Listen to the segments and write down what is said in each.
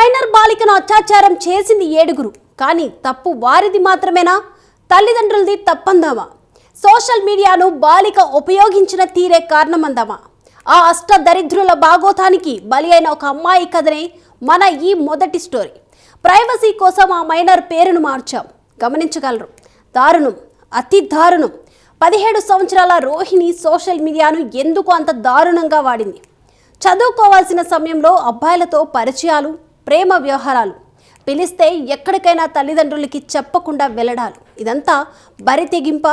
Minor బాలికను అత్యాచారం చేసింది ఏడుగురు. కానీ తప్పు వారిది మాత్రమేనా? తల్లిదండ్రులది తప్పందామా? సోషల్ మీడియాను బాలిక ఉపయోగించిన తీరే కారణమందామా? ఆ అష్ట దరిద్రుల బాగోతానికి బలి అయిన ఒక అమ్మాయి కథనే మన ఈ మొదటి స్టోరీ. ప్రైవసీ కోసం ఆ మైనర్ పేరును మార్చాం. గమనించగలరు. దారుణం. అతి దారుణం. పదిహేడు సంవత్సరాల రోహిణి సోషల్ మీడియాను ఎందుకు అంత దారుణంగా వాడింది? చదువుకోవాల్సిన సమయంలో అబ్బాయిలతో పరిచయాలు ప్రేమ వ్యవహారాలు. పిలిస్తే ఎక్కడికైనా తల్లిదండ్రులకి చెప్పకుండా వెళ్ళడాలు. ఇదంతా బరి తెగింప.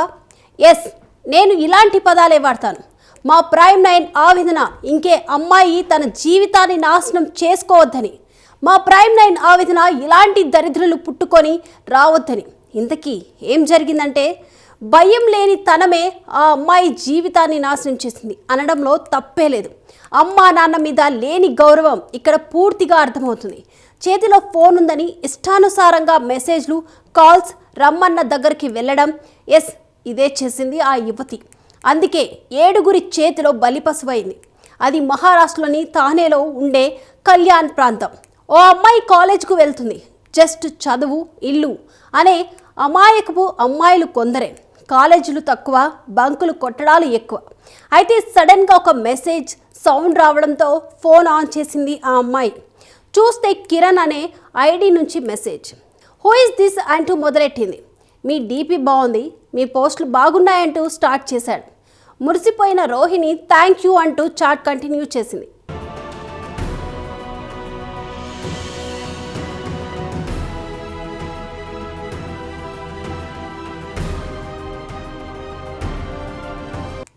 ఎస్ నేను ఇలాంటి పదాలే వాడతాను. మా ప్రైమ్ నైన్ ఆవేదన ఇంకే అమ్మాయి తన జీవితాన్ని నాశనం చేసుకోవద్దని. మా ప్రైమ్ నైన్ ఆవేదన ఇలాంటి దరిద్రులు పుట్టుకొని రావద్దని. ఇంతకీ ఏం జరిగిందంటే భయం లేని తనమే ఆ అమ్మాయి జీవితాన్ని నాశనం చేసింది. అనడంలో తప్పే లేదు. అమ్మా నాన్న మీద లేని గౌరవం ఇక్కడ పూర్తిగా అర్థమవుతుంది. చేతిలో ఫోన్ ఉందని ఇష్టానుసారంగా మెసేజ్లు కాల్స్ రమ్మన్న దగ్గరికి వెళ్ళడం ఎస్ ఇదే చేసింది ఆ యువతి. అందుకే ఏడుగురి చేతిలో బలిపసువైంది అది మహారాష్ట్రలోని తానేలో ఉండే కళ్యాణ్ ప్రాంతం. ఓ అమ్మాయి కాలేజ్కు వెళ్తుంది. జస్ట్ చదువు ఇల్లు అనే అమాయకపు అమ్మాయిలు కొందరే. కాలేజీలు తక్కువ బంకులు కొట్టడాలు ఎక్కువ. అయితే సడన్గా ఒక మెసేజ్ సౌండ్ రావడంతో ఫోన్ ఆన్ చేసింది ఆ అమ్మాయి. చూస్తే కిరణ్ అనే ఐడి నుంచి మెసేజ్. Who is this? అంటూ మొదలెట్టింది. మీ డీపీ బాగుంది మీ పోస్టులు బాగున్నాయంటూ స్టార్ట్ చేశాడు. మురిసిపోయిన రోహిణి థ్యాంక్ యూ అంటూ చాట్ కంటిన్యూ చేసింది.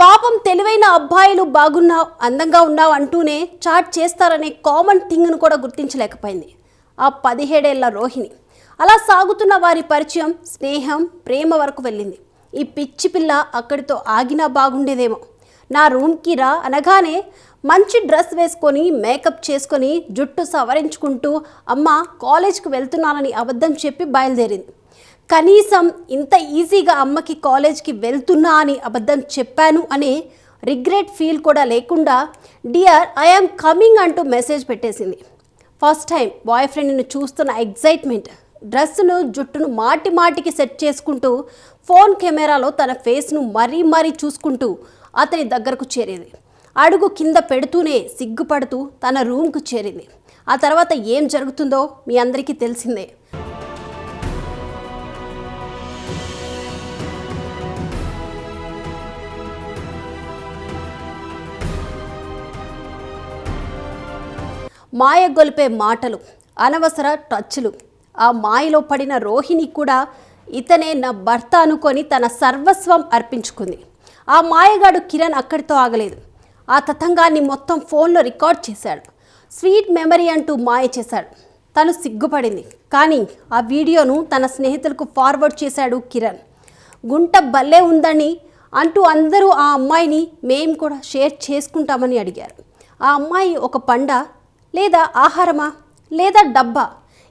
పాపం తెలివైన అబ్బాయిలు బాగున్నావు అందంగా ఉన్నావు అంటూనే చాట్ చేస్తారనే కామన్ థింగ్ను కూడా గుర్తించలేకపోయింది. ఆ పదిహేడేళ్ళ రోహిణి. అలా సాగుతున్న వారి పరిచయం స్నేహం ప్రేమ వరకు వెళ్ళింది. ఈ పిచ్చి పిల్ల అక్కడితో ఆగినా బాగుండేదేమో. నా రూమ్కి రా అనగానే మంచి డ్రెస్ వేసుకొని మేకప్ చేసుకొని జుట్టు సవరించుకుంటూ అమ్మ కాలేజ్కి వెళ్తున్నానని అబద్ధం చెప్పి బయలుదేరింది. కనీసం ఇంత ఈజీగా అమ్మకి కాలేజ్కి వెళ్తున్నా అని అబద్ధం చెప్పాను అనే రిగ్రెట్ ఫీల్ కూడా లేకుండా డియర్ ఐఆమ్ కమింగ్ అంటూ మెసేజ్ పెట్టేసింది. ఫస్ట్ టైం బాయ్ ఫ్రెండ్ని చూస్తున్న ఎగ్జైట్మెంట్ డ్రెస్సును జుట్టును మాటి మాటికి సెట్ చేసుకుంటూ ఫోన్ కెమెరాలో తన ఫేస్ను మరీ మరీ చూసుకుంటూ అతని దగ్గరకు చేరేది. అడుగు కింద పెడుతూనే సిగ్గుపడుతూ తన రూమ్కు చేరింది. ఆ తర్వాత ఏం జరుగుతుందో మీ అందరికీ తెలిసిందే. మాయ గొలిపే మాటలు అనవసర టచ్లు. ఆ మాయలో పడిన రోహిణి కూడా ఇతనే నా భర్త అనుకొని తన సర్వస్వం అర్పించుకుంది. ఆ మాయగాడు కిరణ్ అక్కడితో ఆగలేదు. ఆ తతంగాన్ని మొత్తం ఫోన్లో రికార్డ్ చేశాడు. స్వీట్ మెమరీ అంటూ మాయ చేశాడు. తను సిగ్గుపడింది. కానీ ఆ వీడియోను తన స్నేహితులకు ఫార్వర్డ్ చేశాడు కిరణ్. గుంట భలే ఉందని అంటూ అందరూ ఆ అమ్మాయిని మేము కూడా షేర్ చేసుకుంటామని అడిగారు. ఆ అమ్మాయి ఒక పండ లేదా ఆహారమా? లేదా డబ్బా?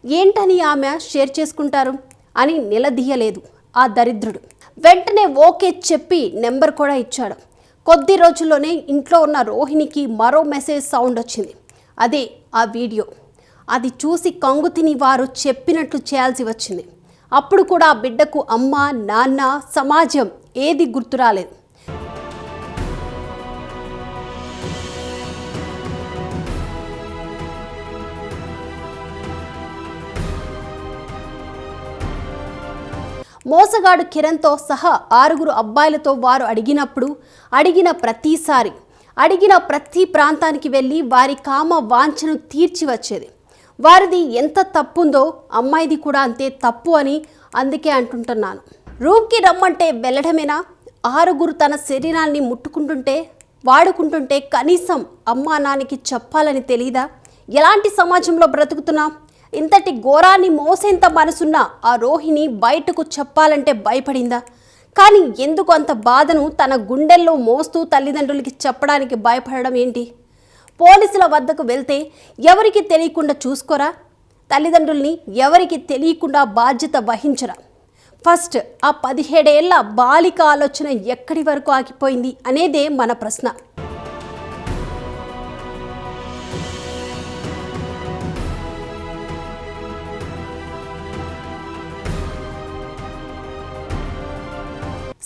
ఏంటని ఆమె షేర్ చేసుకుంటారు? అని నిలదీయలేదు ఆ దరిద్రుడు. వెంటనే ఓకే చెప్పి నెంబర్ కూడా ఇచ్చాడు. కొద్ది రోజుల్లోనే ఇంట్లో ఉన్న రోహిణికి మరో మెసేజ్ సౌండ్ వచ్చింది. అదే ఆ వీడియో. అది చూసి కంగు తిని వారు చెప్పినట్లు చేయాల్సి వచ్చింది. అప్పుడు కూడా ఆ బిడ్డకు అమ్మ నాన్న సమాజం ఏది గుర్తురాలేదు. మోసగాడు కిరణ్తో సహా ఆరుగురు అబ్బాయిలతో వారు అడిగినప్పుడు అడిగిన ప్రతిసారి అడిగిన ప్రతి ప్రాంతానికి వెళ్ళి వారి కామ వాంఛను తీర్చి వచ్చేది. వారిది ఎంత తప్పుందో అమ్మాయిది కూడా అంతే తప్పు అని అందుకే అంటుంటున్నాను. రూమ్కి రమ్మంటే వెళ్ళడమేనా? ఆరుగురు తన శరీరాన్ని ముట్టుకుంటుంటే వాడుకుంటుంటే కనీసం అమ్మా నాన్నకి చెప్పాలని తెలీదా? ఎలాంటి సమాజంలో బ్రతుకుతున్నాం? ఇంతటి ఘోరాన్ని మోసేంత మనసున్న ఆ రోహిణి బయటకు చెప్పాలంటే భయపడిందా? కానీ ఎందుకు అంత బాధను తన గుండెల్లో మోస్తూ తల్లిదండ్రులకి చెప్పడానికి భయపడడం ఏంటి? పోలీసుల వద్దకు వెళ్తే ఎవరికి తెలియకుండా చూసుకోరా? తల్లిదండ్రుల్ని ఎవరికి తెలియకుండా బాధ్యత వహించరా? ఫస్ట్ ఆ పదిహేడేళ్ళ బాలిక ఆలోచన ఎక్కడి వరకు ఆగిపోయింది అనేదే మన ప్రశ్న.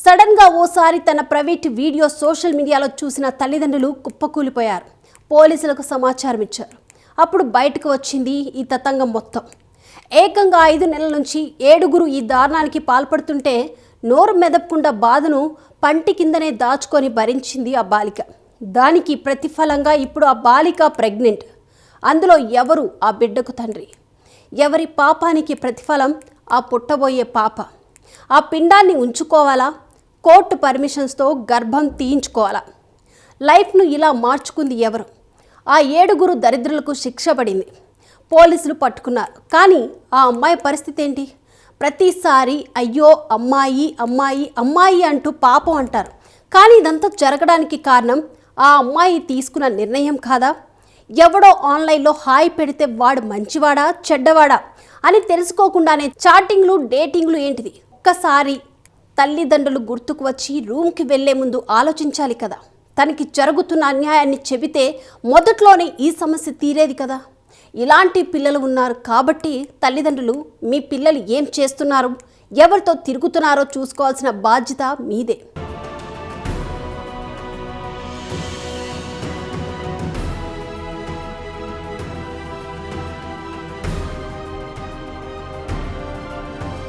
సడన్గా ఓసారి తన ప్రైవేట్ వీడియో సోషల్ మీడియాలో చూసిన తల్లిదండ్రులు కుప్పకూలిపోయారు. పోలీసులకు సమాచారం ఇచ్చారు. అప్పుడు బయటకు వచ్చింది ఈ తతంగం మొత్తం. ఏకంగా ఐదు నెలల నుంచి ఏడుగురు ఈ దారుణానికి పాల్పడుతుంటే నోరు మెదపకుండా బాధను పంటి కిందనే దాచుకొని భరించింది ఆ బాలిక. దానికి ప్రతిఫలంగా ఇప్పుడు ఆ బాలిక ప్రెగ్నెంట్. అందులో ఎవరు ఆ బిడ్డకు తండ్రి? ఎవరి పాపానికి ప్రతిఫలం ఆ పుట్టబోయే పాప? ఆ పిండాన్ని ఉంచుకోవాలా? కోర్టు పర్మిషన్స్తో గర్భం తీయించుకోవాలా? లైఫ్ను ఇలా మార్చుకుంది ఎవరు? ఆ ఏడుగురు దరిద్రులకు శిక్ష పడింది. పోలీసులు పట్టుకున్నారు. కానీ ఆ అమ్మాయి పరిస్థితి ఏంటి? ప్రతిసారి అయ్యో అమ్మాయి అమ్మాయి అమ్మాయి అంటూ పాపం అంటారు. కానీ ఇదంతా జరగడానికి కారణం ఆ అమ్మాయి తీసుకున్న నిర్ణయం కాదా? ఎవడో ఆన్లైన్లో హాయ్ పెడితే వాడు మంచివాడా చెడ్డవాడా అని తెలుసుకోకుండానే చాటింగ్లు డేటింగ్లు ఏంటిది? ఒక్కసారి తల్లిదండ్రులు గుర్తుకు వచ్చి రూమ్కి వెళ్ళే ముందు ఆలోచించాలి కదా. తనకి జరుగుతున్న అన్యాయాన్ని చెబితే మొదట్లోనే ఈ సమస్య తీరేది కదా. ఇలాంటి పిల్లలు ఉన్నారు కాబట్టి తల్లిదండ్రులు మీ పిల్లలు ఏం చేస్తున్నారు? ఎవరితో తిరుగుతున్నారో చూసుకోవాల్సిన బాధ్యత మీదే.